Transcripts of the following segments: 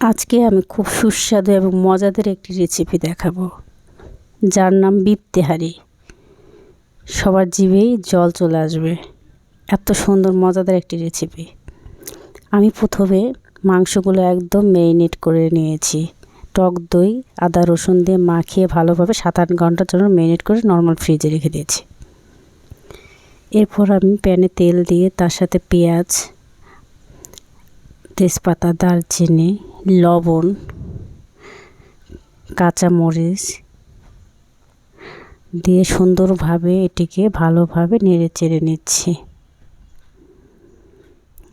আজকে আমি খুব সুস্বাদু এবং মজাদার একটি রেসিপি দেখাবো। যার নাম বিপ্তেহারি সবার জিভেই জল চলে আসবে। এত সুন্দর, মজাদার একটি রেসিপি আমি প্রথমে মাংসগুলো একদম ম্যারিনেট করে নিয়েছি। টক দই, আদা রসুন দিয়ে মাখিয়ে ভালোভাবে সাত আট ঘণ্টার জন্য ম্যারিনেট করে নর্মাল ফ্রিজে রেখে দিয়েছি। এরপর আমি প্যানে তেল দিয়ে তার সাথে পেঁয়াজ, তেজপাতা, দারচিনি লবণ, কাঁচামরিচ দিয়ে সুন্দরভাবে এটিকে ভালোভাবে নেড়ে চেড়ে নিচ্ছি।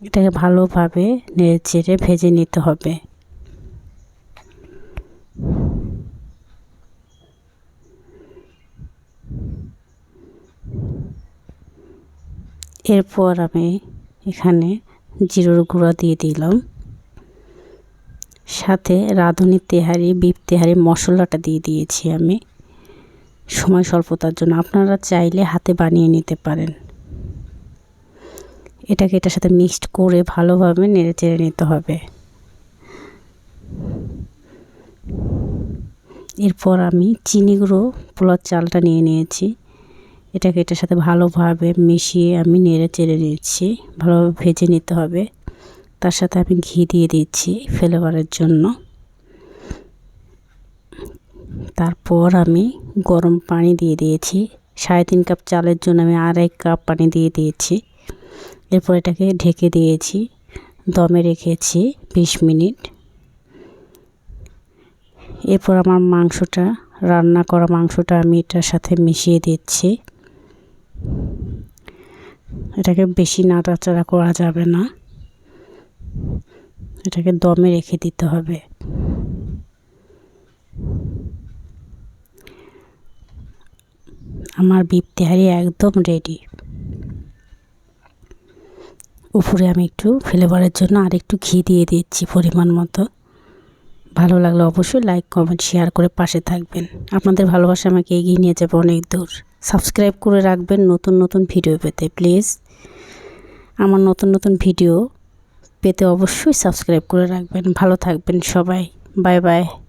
এটাকে ভালোভাবে নেড়ে চেড়ে ভেজে নিতে হবে। এরপর আমি এখানে জিরোর গুঁড়া দিয়ে দিলাম। সাথে রাঁধুনি তেহারি বিপ তেহারি, মশলাটা দিয়ে দিয়েছি আমি। সময় স্বল্পতার জন্য। আপনারা চাইলে হাতে বানিয়ে নিতে পারেন। এটাকে এটার সাথে মিক্সড করে ভালোভাবে নেড়ে চেড়ে নিতে হবে। এরপর আমি চিনি গুঁড়ো পোলার চালটা নিয়ে নিয়েছি। এটাকে এটার সাথে ভালোভাবে মিশিয়ে আমি নেড়ে চেড়ে নিচ্ছি। ভালোভাবে ভেজে নিতে হবে। তার সাথে আমি ঘি দিয়ে দিচ্ছি ফ্লেভারের জন্য। তারপর আমি গরম পানি দিয়ে দিয়েছি। সাড়ে তিন কাপ চালের জন্য আমি আড়াই কাপ পানি দিয়ে দিয়েছি। এরপর এটাকে ঢেকে দিয়েছি। দমে রেখেছি বিশ মিনিট। এরপর আমার মাংসটা, রান্না করা মাংসটা আমি এটার সাথে মিশিয়ে দিচ্ছি। এটাকে বেশি নাড়াচাড়া করা যাবে না। এটাকে দমে রেখে দিতে হবে। আমার বিপ তেহারি একদম রেডি উপরে আমি একটু ফ্লেভারের জন্য আর একটু ঘি দিয়ে দিচ্ছি পরিমাণ মতো। ভালো লাগলে অবশ্যই লাইক কমেন্ট শেয়ার করে পাশে থাকবেন। আপনাদের ভালোবাসা আমাকে এগিয়ে নিয়ে যাবে অনেক দূর। সাবস্ক্রাইব করে রাখবেন নতুন নতুন ভিডিও পেতে প্লিজ আমার নতুন নতুন ভিডিও পেতে অবশ্যই সাবস্ক্রাইব করে রাখবেন। ভালো থাকবেন সবাই। Bye bye.